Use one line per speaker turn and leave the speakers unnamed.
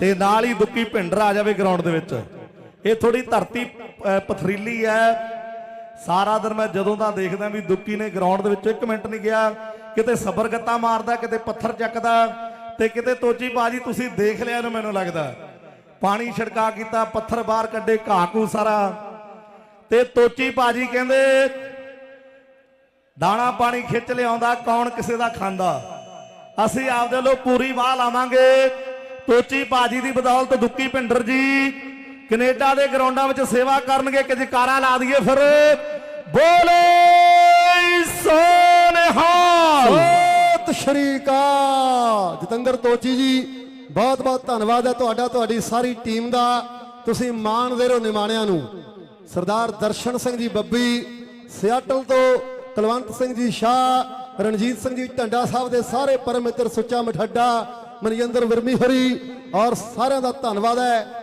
ਤੇ ਨਾਲ ਹੀ ਦੁੱਕੀ ਭਿੰਡਰ ਆ ਜਾਵੇ ਗਰਾਊਂਡ ਦੇ ਵਿੱਚ। ਇਹ ਥੋੜੀ ਧਰਤੀ ਪਥਰੀਲੀ ਹੈ। ਸਾਰਾ ਦਿਨ ਮੈਂ ਜਦੋਂ ਦਾ ਦੇਖਦਾ ਵੀ ਦੁੱਕੀ ਨੇ ਗਰਾਊਂਡ ਦੇ ਵਿੱਚ ਇੱਕ ਮਿੰਟ ਨਹੀਂ ਗਿਆ। ਕਿਤੇ ਸਬਰ ਗੱਤਾ ਮਾਰਦਾ, ਕਿਤੇ ਪੱਥਰ ਚੱਕਦਾ, ਤੇ ਕਿਤੇ ਤੋਜੀ ਬਾਜੀ ਤੁਸੀਂ ਦੇਖ ਲਿਆ ਨੂੰ ਮੈਨੂੰ ਲੱਗਦਾ। ਪਾਣੀ ਛਿੜਕਾ ਕੀਤਾ, ਪੱਥਰ ਬਾਹਰ ਕੱਢੇ, ਘਾਹ ਘੂ ਸਾਰਾ। ਤੇ ਤੋਚੀ ਬਾਜੀ ਕਹਿੰਦੇ, ਦਾਣਾ ਪਾਣੀ ਖਿੱਚ ਲਿਆਉਂਦਾ, ਕੌਣ ਕਿਸੇ ਦਾ ਖਾਂਦਾ? ਅਸੀਂ ਆਪਦੇ ਲੋ ਪੂਰੀ ਵਾਹ ਲਾਵਾਂਗੇ। ਟੋਚੀ ਬਾਜੀ ਦੀ ਬਦੌਲਤ ਦੁੱਕੀ ਭਿੰਡਰ ਜੀ। ਕੈਨੇਡਾ ਦੇ ਗਰਾਊਂਡਾਂ ਵਿੱਚ ਸੇਵਾ ਕਰਨਗੇ ਕਿ ਜਕਾਰਾ ਲਾ ਦਈਏ ਫਿਰ। ਬੋਲੇ ਸੋਨੇਹਾਲ।
ਸਤਿ ਸ਼੍ਰੀ ਅਕਾਲ। ਜਤਿੰਦਰ ਤੋਚੀ ਜੀ ਬਹੁਤ ਬਹੁਤ ਧੰਨਵਾਦ ਹੈ ਤੁਹਾਡਾ, ਤੁਹਾਡੀ ਸਾਰੀ ਟੀਮ ਦਾ। ਤੁਸੀਂ ਮਾਣ ਦੇ ਰਹੋ ਨਿਮਾਣਿਆਂ ਨੂੰ। ਸਰਦਾਰ ਦਰਸ਼ਨ ਸਿੰਘ ਜੀ ਬੱਬੀ, ਸਿਆਟਲ ਤੋਂ ਕੁਲਵੰਤ ਸਿੰਘ ਜੀ ਸ਼ਾਹ, ਰਣਜੀਤ ਸਿੰਘ ਜੀ ਢੰਡਾ ਸਾਹਿਬ ਦੇ ਸਾਰੇ ਪਰਮਿੱਤਰ ਸੁੱਚਾ ਮਠੱਡਾ ਮਨਜਿੰਦਰ ਵਰਮੀ ਹੋਰੀ ਔਰ ਸਾਰਿਆਂ ਦਾ ਧੰਨਵਾਦ ਹੈ।